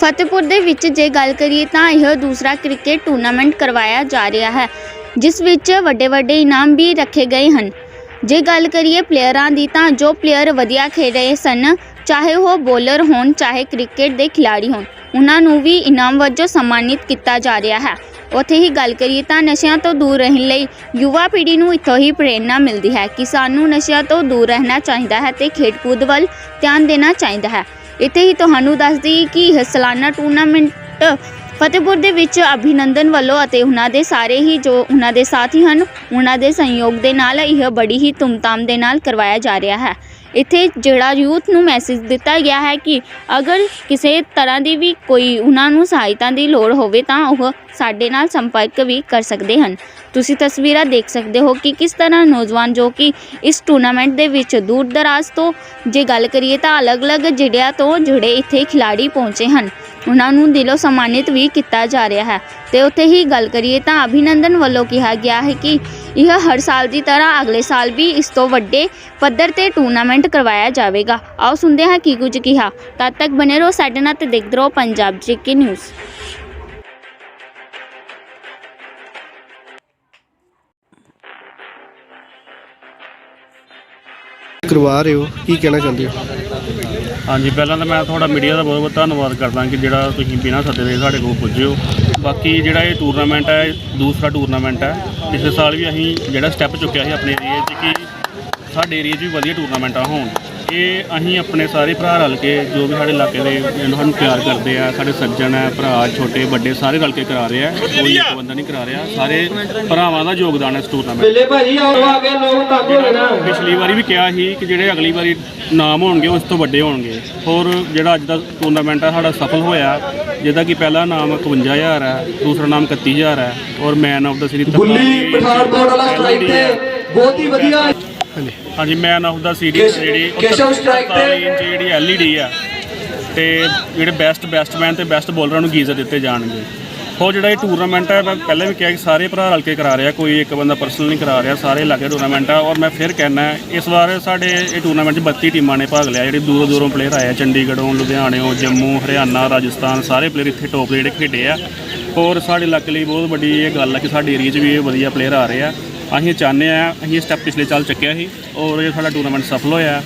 ਫਤਿਹਪੁਰ ਦੇ ਵਿੱਚ ਜੇ ਗੱਲ ਕਰੀਏ ਤਾਂ ਇਹ ਦੂਸਰਾ ਕ੍ਰਿਕਟ ਟੂਰਨਾਮੈਂਟ ਕਰਵਾਇਆ ਜਾ ਰਿਹਾ ਹੈ, ਜਿਸ ਵਿੱਚ ਵੱਡੇ ਵੱਡੇ ਇਨਾਮ ਵੀ ਰੱਖੇ ਗਏ ਹਨ। ਜੇ ਗੱਲ ਕਰੀਏ ਪਲੇਅਰਾਂ ਦੀ ਤਾਂ ਜੋ ਪਲੇਅਰ ਵਧੀਆ ਖੇਡ ਰਹੇ ਸਨ, ਚਾਹੇ ਉਹ ਬੋਲਰ ਹੋਣ, ਚਾਹੇ ਕ੍ਰਿਕਟ ਦੇ ਖਿਡਾਰੀ ਹੋਣ, ਉਹਨਾਂ ਨੂੰ ਵੀ ਇਨਾਮ ਵਜੋਂ ਸਨਮਾਨਿਤ ਕੀਤਾ ਜਾ ਰਿਹਾ ਹੈ। ਉੱਥੇ ਹੀ ਗੱਲ ਕਰੀਏ ਤਾਂ ਨਸ਼ਿਆਂ ਤੋਂ ਦੂਰ ਰਹਿਣ ਲਈ ਯੁਵਾ ਪੀੜ੍ਹੀ ਨੂੰ ਇੱਥੋਂ ਹੀ ਪ੍ਰੇਰਣਾ ਮਿਲਦੀ ਹੈ ਕਿ ਸਾਨੂੰ ਨਸ਼ਿਆਂ ਤੋਂ ਦੂਰ ਰਹਿਣਾ ਚਾਹੀਦਾ ਹੈ ਤੇ ਖੇਡ-ਕੂਦ ਵੱਲ ਧਿਆਨ ਦੇਣਾ ਚਾਹੀਦਾ ਹੈ। ਇੱਥੇ ਹੀ ਤੁਹਾਨੂੰ ਦੱਸਦੀ ਕਿ ਇਹ ਸਾਲਾਨਾ ਟੂਰਨਾਮੈਂਟ ਫਤਿਹਪੁਰ ਦੇ ਵਿੱਚ ਅਭਿਨੰਦਨ ਵੱਲੋਂ ਅਤੇ ਉਹਨਾਂ ਦੇ ਸਾਰੇ ਹੀ ਜੋ ਉਹਨਾਂ ਦੇ ਸਾਥੀ ਹਨ, ਉਹਨਾਂ ਦੇ ਸਹਿਯੋਗ ਦੇ ਨਾਲ ਇਹ ਬੜੀ ਹੀ ਧੂਮਧਾਮ ਦੇ ਨਾਲ ਕਰਵਾਇਆ ਜਾ ਰਿਹਾ ਹੈ। ਇੱਥੇ ਜਿਹੜਾ ਯੂਥ ਨੂੰ ਮੈਸੇਜ ਦਿੱਤਾ ਗਿਆ ਹੈ ਕਿ ਅਗਰ ਕਿਸੇ ਤਰ੍ਹਾਂ ਦੀ ਵੀ ਕੋਈ ਉਹਨਾਂ ਨੂੰ ਸਹਾਇਤਾ ਦੀ ਲੋੜ ਹੋਵੇ ਤਾਂ ਉਹ ਸਾਡੇ ਨਾਲ ਸੰਪਰਕ ਵੀ ਕਰ ਸਕਦੇ ਹਨ। ਤੁਸੀਂ ਤਸਵੀਰਾਂ ਦੇਖ ਸਕਦੇ ਹੋ ਕਿ ਕਿਸ ਤਰ੍ਹਾਂ ਨੌਜਵਾਨ ਜੋ ਕਿ ਇਸ ਟੂਰਨਾਮੈਂਟ ਦੇ ਵਿੱਚ ਦੂਰ ਦਰਾਜ਼ ਤੋਂ ਜੇ ਗੱਲ ਕਰੀਏ ਤਾਂ ਅਲੱਗ-ਅਲੱਗ ਜ਼ਿਲ੍ਹਿਆਂ ਤੋਂ ਜੁੜੇ ਇੱਥੇ ਖਿਡਾਰੀ ਪਹੁੰਚੇ ਹਨ। ਉਹਨਾਂ ਨੂੰ ਦਿਲੋਂ ਸਨਮਾਨਿਤ ਵੀ ਕੀਤਾ ਜਾ ਰਿਹਾ ਹੈ। ਤੇ ਉੱਥੇ ਹੀ ਗੱਲ ਕਰੀਏ ਤਾਂ ਅਭਿਨੰਦਨ ਵੱਲੋਂ ਕਿਹਾ ਗਿਆ ਹੈ ਕਿ ਇਹ ਹਰ ਸਾਲ ਦੀ ਤਰ੍ਹਾਂ ਅਗਲੇ ਸਾਲ ਵੀ ਇਸ ਤੋਂ ਵੱਡੇ ਪੱਧਰ ਤੇ ਟੂਰਨਾਮੈਂਟ ਕਰਵਾਇਆ ਜਾਵੇਗਾ। ਆਓ ਸੁਣਦੇ ਹਾਂ ਕੀ ਕੁਝ ਕਿਹਾ। ਤਦ ਤੱਕ ਬਨੇ ਰਹੋ ਸਾਡੇ ਨਾਲ ਤੇ ਦੇਖਦੇ ਰਹੋ ਪੰਜਾਬ ਜੀਕੇ ਨਿਊਜ਼। ਕਰਵਾ ਰਹੇ ਹੋ। ਕੀ ਕਹਿਣਾ ਚਾਹੁੰਦੇ ਹੋ? ਹਾਂਜੀ, ਪਹਿਲਾਂ ਤਾਂ ਮੈਂ ਤੁਹਾਡਾ ਮੀਡੀਆ ਦਾ ਬਹੁਤ ਬਹੁਤ ਧੰਨਵਾਦ ਕਰਦਾ ਕਿ ਜਿਹੜਾ ਤੁਸੀਂ ਬਿਨਾਂ ਸੱਦੇ ਦੇ ਸਾਡੇ ਕੋਲ ਪੁੱਜੇ ਹੋ। ਬਾਕੀ ਜਿਹੜਾ ਇਹ ਟੂਰਨਾਮੈਂਟ ਹੈ, ਦੂਸਰਾ ਟੂਰਨਾਮੈਂਟ ਹੈ, ਪਿਛਲੇ ਸਾਲ ਵੀ ਅਸੀਂ ਜਿਹੜਾ ਸਟੈਪ ਚੁੱਕਿਆ ਸੀ ਆਪਣੇ ਏਰੀਏ 'ਚ ਕਿ ਸਾਡੇ ਏਰੀਏ 'ਚ ਵੀ ਵਧੀਆ ਟੂਰਨਾਮੈਂਟਾਂ ਹੋਣ। ਇਹ ਅਸੀਂ ਆਪਣੇ ਸਾਰੇ ਭਰਾ ਰਲ ਕੇ ਜੋ ਵੀ ਸਾਡੇ ਇਲਾਕੇ ਦੇ ਜਿਹਨੂੰ ਸਾਨੂੰ ਪਿਆਰ ਕਰਦੇ ਆ ਸਾਡੇ ਸੱਜਣ ਹੈ ਭਰਾ ਛੋਟੇ ਵੱਡੇ ਸਾਰੇ ਰਲ ਕੇ ਕਰਾ ਰਹੇ ਆ। ਕੋਈ ਇੱਕ ਬੰਦਾ ਨਹੀਂ ਕਰਾ ਰਿਹਾ। ਸਾਰੇ ਭਰਾਵਾਂ ਦਾ ਯੋਗਦਾਨ ਹੈ ਇਸ ਟੂਰਨਾਮੈਂਟ ਬਿੱਲੇ ਭਾਜੀ ਆਓ ਆ ਕੇ ਲੋਕ ਤੰਗ ਹੋ ਗਏ ਨਾ ਪਿਛਲੀ ਵਾਰੀ ਵੀ ਕਿਹਾ ਸੀ ਕਿ ਜਿਹੜੇ ਅਗਲੀ ਵਾਰੀ ਨਾਮ ਹੋਣਗੇ ਉਸ ਤੋਂ ਵੱਡੇ ਹੋਣਗੇ। ਹੋਰ ਜਿਹੜਾ ਅੱਜ ਦਾ ਟੂਰਨਾਮੈਂਟ ਹੈ ਸਾਡਾ ਸਫਲ ਹੋਇਆ। ਜਿਹਦਾ ਕਿ ਪਹਿਲਾ ਨਾਮ 51000 ਹੈ ਦੂਸਰਾ ਨਾਮ 31000 ਹੈ ਔਰ ਮੈਨ ਆਫ ਦਾ ਸੀਰੀਜ਼ ਗੁੱਲੀ ਪਠਾਨਕੋਟ ਵਾਲਾ ਸਟ੍ਰਾਈਕ ਤੇ ਬਹੁਤ ਹੀ ਵਧੀਆ। ਹਾਂਜੀ। ਮੈਨ ਆਫ ਦਾ ਸੀਰੀਜ਼ ਜਿਹੜੀ ਕੇਸ਼ਵ strike ਤੇ- 47 ਇੰਚ ਜਿਹੜੀ ਐਲਈਡੀ ਆ ਤੇ ਜਿਹੜੇ ਬੈਸਟ ਬੈਸਟਮੈਨ ਤੇ ਬੈਸਟ ਬੋਲਰਾਂ ਨੂੰ ਗੀਜ਼ਰ ਦਿੱਤੇ ਜਾਣਗੇ। ਹੋਰ ਜਿਹੜਾ ਇਹ ਟੂਰਨਾਮੈਂਟ ਹੈ ਮੈਂ ਪਹਿਲਾਂ ਵੀ ਕਿਹਾ ਕਿ ਸਾਰੇ ਭਰਾ ਰਲ ਕੇ ਕਰਾ ਰਿਹਾ ਕੋਈ ਇੱਕ ਬੰਦਾ ਪਰਸਨਲ ਨਹੀਂ ਕਰਾ ਰਿਹਾ ਸਾਰੇ ਲੱਗੇ ਟੂਰਨਾਮੈਂਟ ਆ ਔਰ ਮੈਂ ਫਿਰ ਕਹਿਣਾ ਇਸ ਵਾਰ ਸਾਡੇ ਇਹ ਟੂਰਨਾਮੈਂਟ 'ਚ 32 ਟੀਮਾਂ ਨੇ ਭਾਗ ਲਿਆ ਜਿਹੜੇ ਦੂਰੋਂ ਦੂਰੋਂ ਪਲੇਅਰ ਆਏ ਆ ਚੰਡੀਗੜ੍ਹੋਂ ਲੁਧਿਆਣਿਓਂ ਜੰਮੂ ਹਰਿਆਣਾ ਰਾਜਸਥਾਨ ਸਾਰੇ ਪਲੇਅਰ ਇੱਥੇ ਟੌਪ ਦੇ ਜਿਹੜੇ ਖੇਡੇ ਆ। ਔਰ ਸਾਡੇ ਇਲਾਕੇ ਲਈ ਬਹੁਤ ਵੱਡੀ ਇਹ ਗੱਲ ਹੈ ਕਿ ਸਾਡੇ ਏਰੀਆ 'ਚ ਵੀ ਇਹ ਵਧੀਆ ਪਲੇਅਰ ਆ ਰਹੇ ਆ। ਅਸੀਂ ਚਾਹੁੰਦੇ ਆ ਅਸੀਂ ਇਹ ਸਟੈਪ ਪਿਛਲੇ ਸਾਲ ਚੱਕਿਆ ਸੀ ਔਰ ਇਹ ਸਾਡਾ ਟੂਰਨਾਮੈਂਟ ਸਫਲ ਹੋਇਆ।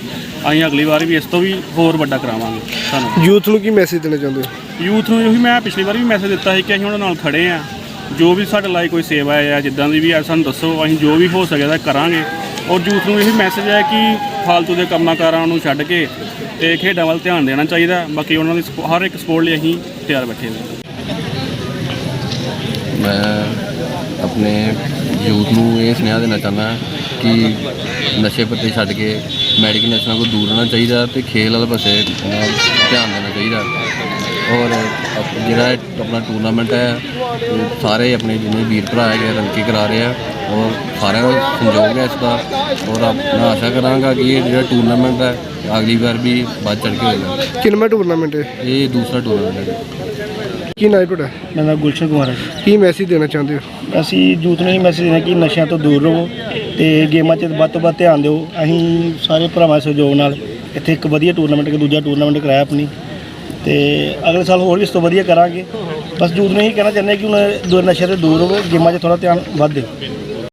ਅਸੀਂ ਅਗਲੀ ਵਾਰ ਵੀ ਇਸ ਤੋਂ ਵੀ ਹੋਰ ਵੱਡਾ ਕਰਾਵਾਂਗੇ। ਸਾਨੂੰ ਯੂਥ ਨੂੰ ਕੀ ਮੈਸੇਜ ਦੇਣਾ ਚਾਹੁੰਦੇ ਹੋ? ਯੂਥ ਨੂੰ ਇਹੀ ਮੈਂ ਪਿਛਲੀ ਵਾਰ ਵੀ ਮੈਸੇਜ ਦਿੱਤਾ ਸੀ ਕਿ ਅਸੀਂ ਉਹਨਾਂ ਨਾਲ ਖੜੇ ਆ ਜੋ ਵੀ ਸਾਡੇ ਲਈ ਕੋਈ ਸੇਵਾ ਹੈ ਜਾਂ ਜਿੱਦਾਂ ਦੀ ਵੀ ਹੈ ਸਾਨੂੰ ਦੱਸੋ। ਅਸੀਂ ਜੋ ਵੀ ਹੋ ਸਕਦਾ ਕਰਾਂਗੇ। ਔਰ ਯੂਥ ਨੂੰ ਇਹੀ ਮੈਸੇਜ ਹੈ ਕਿ ਫਾਲਤੂ ਦੇ ਕੰਮਾਂ ਕਾਰਾਂ ਨੂੰ ਛੱਡ ਕੇ ਤੇ ਖੇਡਾਂ ਵੱਲ ਧਿਆਨ ਦੇਣਾ ਚਾਹੀਦਾ। ਬਾਕੀ ਉਹਨਾਂ ਦੀ ਸਪੋ- ਹਰ ਇੱਕ ਸਪੋਰਟ ਲਈ ਅਸੀਂ ਤਿਆਰ ਬੈਠੇ ਹਾਂ। ਮੈਂ ਆਪਣੇ ਯੂਥ ਨੂੰ ਇਹ ਸੁਨੇਹਾ ਦੇਣਾ ਚਾਹੁੰਦਾ ਕਿ ਨਸ਼ੇ ਪੱਤੇ ਛੱਡ ਕੇ ਮੈਡੀਕਲ ਨਸ਼ਿਆਂ ਤੋਂ ਦੂਰ ਰਹਿਣਾ ਚਾਹੀਦਾ ਤੇ ਖੇਲ ਵਾਲੇ ਪਾਸੇ ਧਿਆਨ ਦੇਣਾ ਚਾਹੀਦਾ। ਔਰ ਜਿਹੜਾ ਆਪਣਾ ਟੂਰਨਾਮੈਂਟ ਹੈ ਸਾਰੇ ਆਪਣੇ ਜਿੰਨੇ ਵੀਰ ਭਰਾ ਹੈਗੇ ਰਲ ਕੇ ਕਰਾ ਰਹੇ ਆ ਔਰ ਸਾਰਿਆਂ ਦਾ ਸੰਯੋਗ ਹੈ ਇਸ ਦਾ। ਔਰ ਆਪ- ਮੈਂ ਆਸ਼ਾ ਕਰਾਂਗਾ ਕਿ ਇਹ ਜਿਹੜਾ ਟੂਰਨਾਮੈਂਟ ਹੈ ਅਗਲੀ ਵਾਰ ਵੀ ਵੱਧ ਚੜ ਕੇ ਹੋਏਗਾ। ਕਿੰਨਵਾਂ ਟੂਰਨਾਮੈਂਟ ਹੈ? ਇਹ ਦੂਸਰਾ ਟੂਰਨਾਮੈਂਟ ਹੈ। ਕੀ ਨਾਮ ਹੈ ਤੁਹਾਡਾ? ਮੇਰਾ ਨਾਮ ਗੁਲਸ਼ਨ ਕੁਮਾਰ ਹੈ ਜੀ। ਕੀ ਮੈਸੇਜ ਦੇਣਾ ਚਾਹੁੰਦੇ ਹੋ? ਅਸੀਂ ਯੂਥ ਨੂੰ ਇਹ ਮੈਸੇਜ ਦੇਣਾ ਕਿ ਨਸ਼ਿਆਂ ਤੋਂ ਦੂਰ ਰਹੋ ਤੇ ਗੇਮਾਂ 'ਚ ਵੱਧ ਤੋਂ ਵੱਧ ਧਿਆਨ ਦਿਓ। ਅਸੀਂ ਸਾਰੇ ਭਰਾਵਾਂ ਦੇ ਸਹਿਯੋਗ ਨਾਲ ਇੱਥੇ ਇੱਕ ਵਧੀਆ ਟੂਰਨਾਮੈਂਟ ਇੱਕ ਦੂਜਾ ਟੂਰਨਾਮੈਂਟ ਕਰਾਇਆ ਆਪਣੀ। ਤੇ ਅਗਲੇ ਸਾਲ ਹੋਰ ਵੀ ਇਸ ਤੋਂ ਵਧੀਆ ਕਰਾਂਗੇ। ਬਸ ਯੂਥ ਨੂੰ ਇਹ ਕਹਿਣਾ ਚਾਹੁੰਦੇ ਹਾਂ ਕਿ ਹੁਣ ਦੂਰ ਨਸ਼ਿਆਂ ਤੋਂ ਦੂਰ ਰਹੋ ਗੇਮਾਂ 'ਚ ਥੋੜਾ ਧਿਆਨ ਵੱਧ ਦਿਓ।